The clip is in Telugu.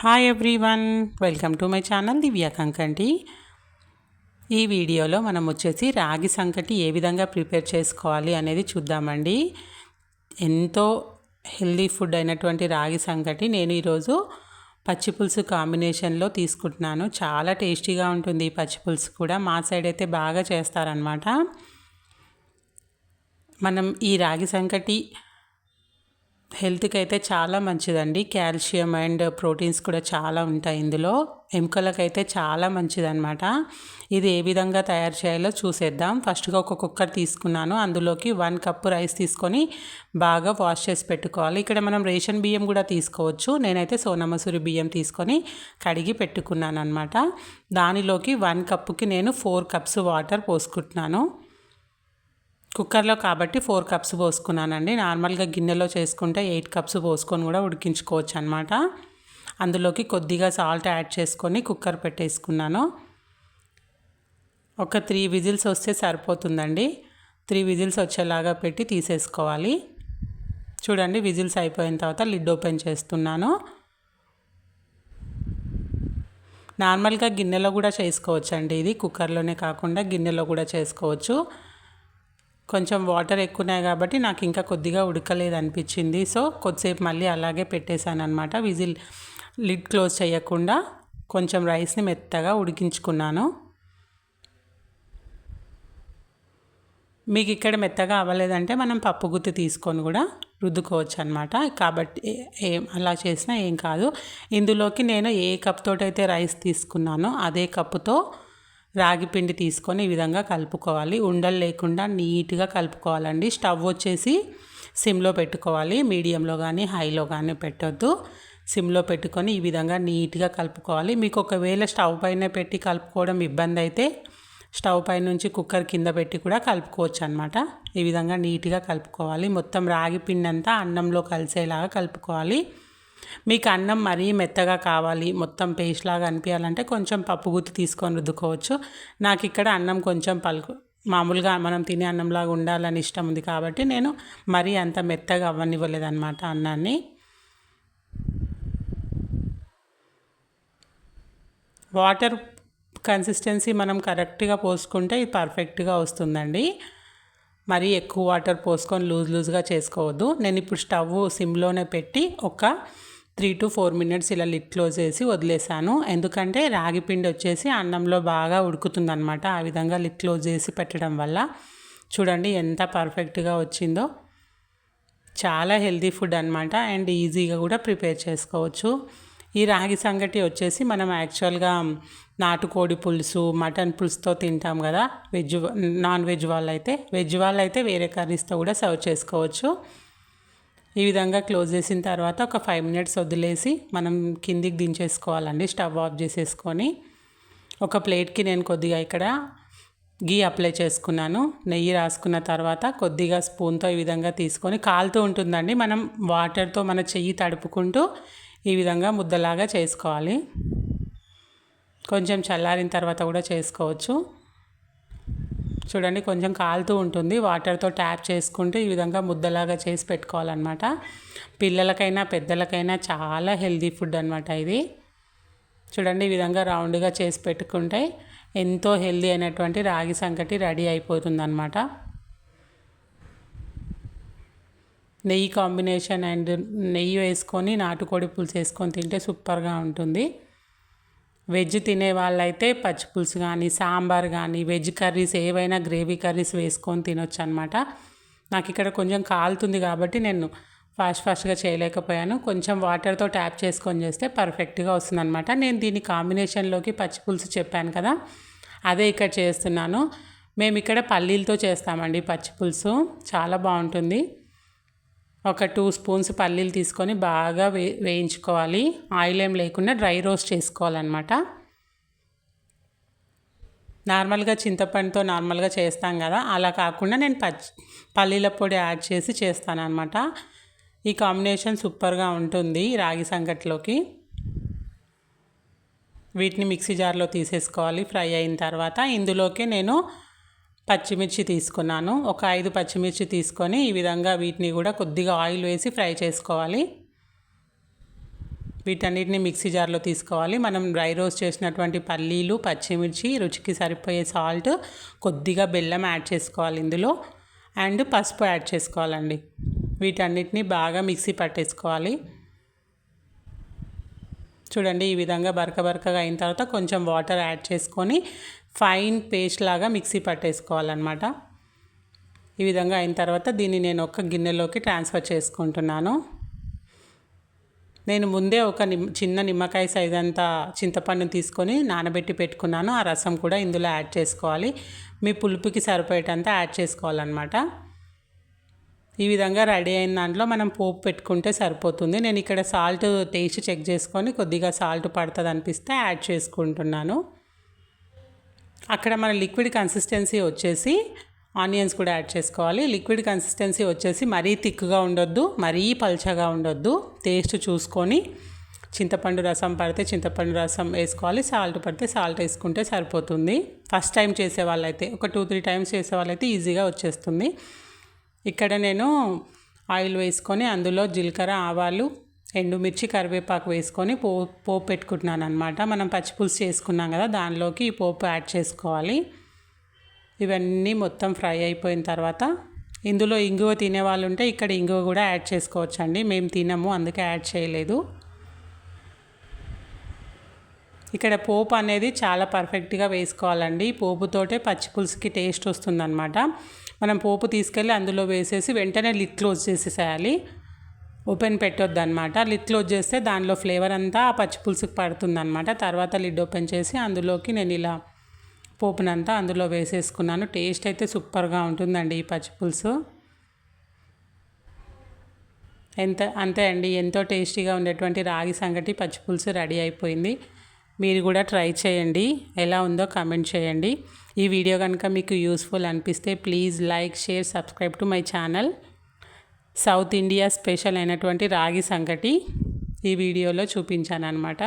Hi everyone welcome to my channel Divya Kankanti ఈ వీడియోలో మనం వచ్చేసి రాగి సంకటి ఏ విధంగా ప్రిపేర్ చేసుకోవాలి అనేది చూద్దామండి. ఎంతో హెల్దీ ఫుడ్ అయినటువంటి రాగి సంకటి నేను ఈరోజు పచ్చిపులుసు కాంబినేషన్లో తీసుకుంటున్నాను. చాలా టేస్టీగా ఉంటుంది ఈ పచ్చిపులుసు కూడా. మా సైడ్ అయితే బాగా చేస్తారనమాట మనం ఈ రాగి సంకటి హెల్త్కి అయితే చాలా మంచిదండి. కాల్షియం అండ్ ప్రోటీన్స్ కూడా చాలా ఉంటాయి ఇందులో. ఎముకలకైతే చాలా మంచిదన్నమాట. ఇది ఏ విధంగా తయారు చేయాలో చూసేద్దాం. ఫస్ట్గా ఒక కుక్కర్ తీసుకున్నాను. అందులోకి వన్ కప్పు రైస్ తీసుకొని బాగా వాష్ చేసి పెట్టుకోవాలి. ఇక్కడ మనం రేషన్ బియ్యం కూడా తీసుకోవచ్చు. నేనైతే సోనామసూరి బియ్యం తీసుకొని కడిగి పెట్టుకున్నాను అనమాట దానిలోకి వన్ కప్పుకి నేను ఫోర్ కప్స్ వాటర్ పోసుకుంటున్నాను. కుక్కర్లో కాబట్టి ఫోర్ కప్స్ పోసుకున్నానండి. నార్మల్గా గిన్నెలో చేసుకుంటే ఎయిట్ కప్స్ పోసుకొని కూడా ఉడికించుకోవచ్చు అనమాట అందులోకి కొద్దిగా సాల్ట్ యాడ్ చేసుకొని కుక్కర్ పెట్టేసుకున్నాను. ఒక త్రీ విజిల్స్ వస్తే సరిపోతుందండి. త్రీ విజిల్స్ వచ్చేలాగా పెట్టి తీసేసుకోవాలి. చూడండి విజిల్స్ అయిపోయిన తర్వాత లిడ్ ఓపెన్ చేస్తున్నాను. నార్మల్గా గిన్నెలో కూడా చేసుకోవచ్చండి. ఇది కుక్కర్లోనే కాకుండా గిన్నెలో కూడా చేసుకోవచ్చు. కొంచెం వాటర్ ఎక్కువ ఉన్నాయి కాబట్టి నాకు ఇంకా కొద్దిగా ఉడకలేదు అనిపించింది. సో కొద్దిసేపు మళ్ళీ అలాగే పెట్టేశాను అనమాట విజిల్ లిడ్ క్లోజ్ చేయకుండా కొంచెం రైస్ని మెత్తగా ఉడికించుకున్నాను. మీకు ఇక్కడ మెత్తగా అవ్వలేదంటే మనం పప్పు గుత్తి తీసుకొని కూడా రుద్దుకోవచ్చు అనమాట కాబట్టి ఏం అలా చేసినా ఏం కాదు. ఇందులోకి నేను ఏ కప్తోటైతే రైస్ తీసుకున్నానో అదే కప్పుతో రాగి పిండి తీసుకొని ఈ విధంగా కలుపుకోవాలి. ఉండలు లేకుండా నీట్గా కలుపుకోవాలండి. స్టవ్ వచ్చేసి సిమ్లో పెట్టుకోవాలి. మీడియంలో కానీ హైలో కానీ పెట్టొద్దు. సిమ్లో పెట్టుకొని ఈ విధంగా నీట్గా కలుపుకోవాలి. మీకు ఒకవేళ స్టవ్ పైన పెట్టి కలుపుకోవడం ఇబ్బంది అయితే స్టవ్ పై నుంచి కుక్కర్ కింద పెట్టి కూడా కలుపుకోవచ్చు అనమాట ఈ విధంగా నీట్గా కలుపుకోవాలి. మొత్తం రాగి పిండి అంతా అన్నంలో కలిసేలాగా కలుపుకోవాలి. మీకు అన్నం మరీ మెత్తగా కావాలి మొత్తం పేస్ట్ లాగా అనిపించాలంటే కొంచెం పప్పు గుత్తి తీసుకొని రుద్దుకోవచ్చు. నాకు ఇక్కడ అన్నం కొంచెం పలుకు మామూలుగా మనం తినే అన్నంలాగా ఉండాలని ఇష్టం ఉంది కాబట్టి నేను మరీ అంత మెత్తగా అవ్వనివ్వలేదన్నమాట అన్నాన్ని. వాటర్ కన్సిస్టెన్సీ మనం కరెక్ట్గా పోసుకుంటే ఇది పర్ఫెక్ట్గా వస్తుందండి. మరీ ఎక్కువ వాటర్ పోసుకొని లూజ్ లూజ్గా చేసుకోవద్దు. నేను ఇప్పుడు స్టవ్ సిమ్లోనే పెట్టి ఒక త్రీ టు ఫోర్ మినిట్స్ ఇలా లిట్ క్లోజ్ చేసి వదిలేసాను ఎందుకంటే రాగి పిండి వచ్చేసి అన్నంలో బాగా ఉడుకుతుందనమాట ఆ విధంగా లిట్ క్లోజ్ చేసి పెట్టడం వల్ల చూడండి ఎంత పర్ఫెక్ట్గా వచ్చిందో. చాలా హెల్తీ ఫుడ్ అనమాట అండ్ ఈజీగా కూడా ప్రిపేర్ చేసుకోవచ్చు. ఈ రాగి సంగటి వచ్చేసి మనం యాక్చువల్గా నాటుకోడి పులుసు మటన్ పులుసుతో తింటాం కదా. వెజ్ నాన్ వెజ్ వాళ్ళు అయితే వెజ్ వాళ్ళు అయితే వేరే కర్రీస్తో కూడా సర్వ్ చేసుకోవచ్చు. ఈ విధంగా క్లోజ్ చేసిన తర్వాత ఒక ఫైవ్ మినిట్స్ వదిలేసి మనం కిందికి దించేసుకోవాలండి స్టవ్ ఆఫ్ చేసేసుకొని. ఒక ప్లేట్కి నేను కొద్దిగా ఇక్కడ గీ అప్లై చేసుకున్నాను. నెయ్యి రాసుకున్న తర్వాత కొద్దిగా స్పూన్తో ఈ విధంగా తీసుకొని కాలుతూ ఉంటుందండి. మనం వాటర్తో మన చెయ్యి తడుపుకుంటూ ఈ విధంగా ముద్దలాగా చేసుకోవాలి. కొంచెం చల్లారిన తర్వాత కూడా చేసుకోవచ్చు. చూడండి కొంచెం కాలుతూ ఉంటుంది. వాటర్తో ట్యాప్ చేసుకుంటే ఈ విధంగా ముద్దలాగా చేసి పెట్టుకోవాలన్నమాట. పిల్లలకైనా పెద్దలకైనా చాలా హెల్దీ ఫుడ్ అనమాట ఇది. చూడండి ఈ విధంగా రౌండ్గా చేసి పెట్టుకుంటే ఎంతో హెల్దీ అయినటువంటి రాగి సంకటి రెడీ అయిపోతుందన్నమాట అనమాట నెయ్యి కాంబినేషన్ అండ్ నెయ్యి వేసుకొని నాటుకోడి పులుసు వేసుకొని తింటే సూపర్గా ఉంటుంది. వెజ్ తినే వాళ్ళైతే పచ్చి పులుసు కానీ సాంబార్ కానీ వెజ్ కర్రీస్ ఏవైనా గ్రేవీ కర్రీస్ వేసుకొని తినొచ్చు అనమాట నాకు ఇక్కడ కొంచెం కాలుతుంది కాబట్టి నేను ఫాస్ట్ ఫాస్ట్గా చేయలేకపోయాను. కొంచెం వాటర్తో ట్యాప్ చేసుకొని చేస్తే పర్ఫెక్ట్గా వస్తుంది అనమాట నేను దీని కాంబినేషన్లోకి పచ్చి పులుసు చెప్పాను కదా అదే ఇక్కడ చేస్తున్నాను. మేము ఇక్కడ పల్లీలతో చేస్తామండి పచ్చి పులుసు. చాలా బాగుంటుంది. ఒక టూ స్పూన్స్ పల్లీలు తీసుకొని బాగా వే వేయించుకోవాలి. ఆయిల్ ఏం లేకుండా డ్రై రోస్ట్ చేసుకోవాలన్నమాట. నార్మల్గా చింతపండుతో నార్మల్గా చేస్తాం కదా అలా కాకుండా నేను పచ్చి పల్లీల పొడి యాడ్ చేసి చేస్తాను అనమాట ఈ కాంబినేషన్ సూపర్గా ఉంటుంది రాగి సంగట్లోకి. వీటిని మిక్సీ జార్లో తీసేసుకోవాలి ఫ్రై అయిన తర్వాత. ఇందులోకి నేను పచ్చిమిర్చి తీసుకున్నాను. ఒక ఐదు పచ్చిమిర్చి తీసుకొని ఈ విధంగా వీటిని కూడా కొద్దిగా ఆయిల్ వేసి ఫ్రై చేసుకోవాలి. వీటన్నిటిని మిక్సీ జార్లో తీసుకోవాలి. మనం డ్రై రోస్ట్ చేసినటువంటి పల్లీలు పచ్చిమిర్చి రుచికి సరిపోయే సాల్ట్ కొద్దిగా బెల్లం యాడ్ చేసుకోవాలి ఇందులో. అండ్ పసుపు యాడ్ చేసుకోవాలండి. వీటన్నిటిని బాగా మిక్సీ పట్టేసుకోవాలి. చూడండి ఈ విధంగా బరక బరకగా అయిన తర్వాత కొంచెం వాటర్ యాడ్ చేసుకొని ఫైన్ పేస్ట్ లాగా మిక్సీ పట్టేసుకోవాలన్నమాట. ఈ విధంగా అయిన తర్వాత దీన్ని నేను ఒక గిన్నెలోకి ట్రాన్స్ఫర్ చేసుకుంటున్నాను. నేను ముందే ఒక నిమ్ చిన్న నిమ్మకాయ సైజ్ అంతా చింతపండు తీసుకొని నానబెట్టి పెట్టుకున్నాను. ఆ రసం కూడా ఇందులో యాడ్ చేసుకోవాలి. మీ పులుపుకి సరిపోయేటంత యాడ్ చేసుకోవాలన్నమాట. ఈ విధంగా రెడీ అయిన దాంట్లో మనం పోపు పెట్టుకుంటే సరిపోతుంది. నేను ఇక్కడ సాల్ట్ టేస్ట్ చెక్ చేసుకొని కొద్దిగా సాల్ట్ పడుతుంది అనిపిస్తే యాడ్ చేసుకుంటున్నాను. అక్కడ మన లిక్విడ్ కన్సిస్టెన్సీ వచ్చేసి ఆనియన్స్ కూడా యాడ్ చేసుకోవాలి. లిక్విడ్ కన్సిస్టెన్సీ వచ్చేసి మరీ థిక్గా ఉండొద్దు మరీ పల్చగా ఉండొద్దు. టేస్ట్ చూసుకొని చింతపండు రసం పడితే చింతపండు రసం వేసుకోవాలి సాల్ట్ పడితే సాల్ట్ వేసుకుంటే సరిపోతుంది. ఫస్ట్ టైం చేసే వాళ్ళైతే ఒక టూ త్రీ టైమ్స్ చేసే వాళ్ళైతే ఈజీగా వచ్చేస్తుంది. ఇక్కడ నేను ఆయిల్ వేసుకొని అందులో జీలకర్ర ఆవాలు ఎండుమిర్చి కరివేపాకు వేసుకొని పో పోపు పెట్టుకుంటున్నాను అనమాట మనం పచ్చిపులుసు చేసుకున్నాం కదా దానిలోకి ఈ పోపు యాడ్ చేసుకోవాలి. ఇవన్నీ మొత్తం ఫ్రై అయిపోయిన తర్వాత ఇందులో ఇంగువ తినే వాళ్ళు ఉంటే ఇక్కడ ఇంగువ కూడా యాడ్ చేసుకోవచ్చండి. మేము తినము అందుకే యాడ్ చేయలేదు. ఇక్కడ పోపు అనేది చాలా పర్ఫెక్ట్గా వేసుకోవాలండి. పోపుతోటే పచ్చిపులుసుకి టేస్ట్ వస్తుందన్నమాట. మనం పోపు తీసుకెళ్ళి అందులో వేసేసి వెంటనే లిట్ క్లోజ్ చేసేసేయాలి. ఓపెన్ పెట్టొద్దు అనమాట లిడ్ క్లోజ్ చేస్తే దానిలో ఫ్లేవర్ అంతా ఆ పచ్చిపులుసుకు పడుతుంది అనమాట తర్వాత లిడ్ ఓపెన్ చేసి అందులోకి నేను ఇలా పోపునంతా అందులో వేసేసుకున్నాను. టేస్ట్ అయితే సూపర్గా ఉంటుందండి ఈ పచ్చి పులుసు. ఎంత అంతే అండి ఎంతో టేస్టీగా ఉండేటువంటి రాగి సంగటి పచ్చిపులుసు రెడీ అయిపోయింది. మీరు కూడా ట్రై చేయండి. ఎలా ఉందో కమెంట్ చేయండి. ఈ వీడియో కనుక మీకు యూస్ఫుల్ అనిపిస్తే please like share subscribe to my channel. South India special అయినటువంటి రాగి సంగటి ఈ వీడియోలో చూపించాను అనమాట